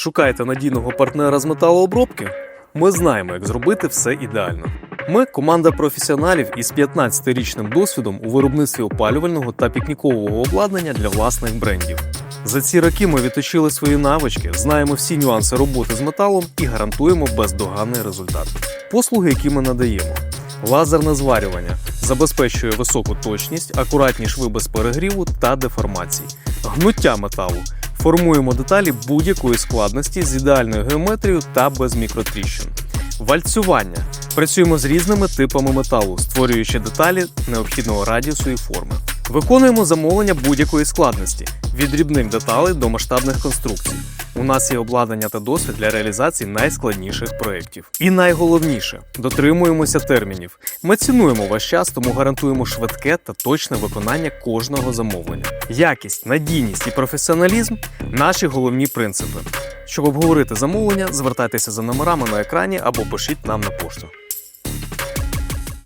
Шукаєте надійного партнера з металообробки? Ми знаємо, як зробити все ідеально. Ми команда професіоналів із 15-річним досвідом у виробництві опалювального та пікнікового обладнання для власних брендів. За ці роки ми відточили свої навички, знаємо всі нюанси роботи з металом і гарантуємо бездоганний результат. Послуги, які ми надаємо: лазерне зварювання забезпечує високу точність, акуратні шви без перегріву та деформацій, гнуття металу. Формуємо деталі будь-якої складності з ідеальною геометрією та без мікротріщин. Вальцювання. Працюємо з різними типами металу, створюючи деталі необхідного радіусу і форми. Виконуємо замовлення будь-якої складності від дрібних деталей до масштабних конструкцій. У нас є обладнання та досвід для реалізації найскладніших проєктів. І найголовніше дотримуємося термінів. Ми цінуємо ваш час, тому гарантуємо швидке та точне виконання кожного замовлення. Якість, надійність і професіоналізм наші головні принципи. Щоб обговорити замовлення, звертайтеся за номерами на екрані або пишіть нам на пошту.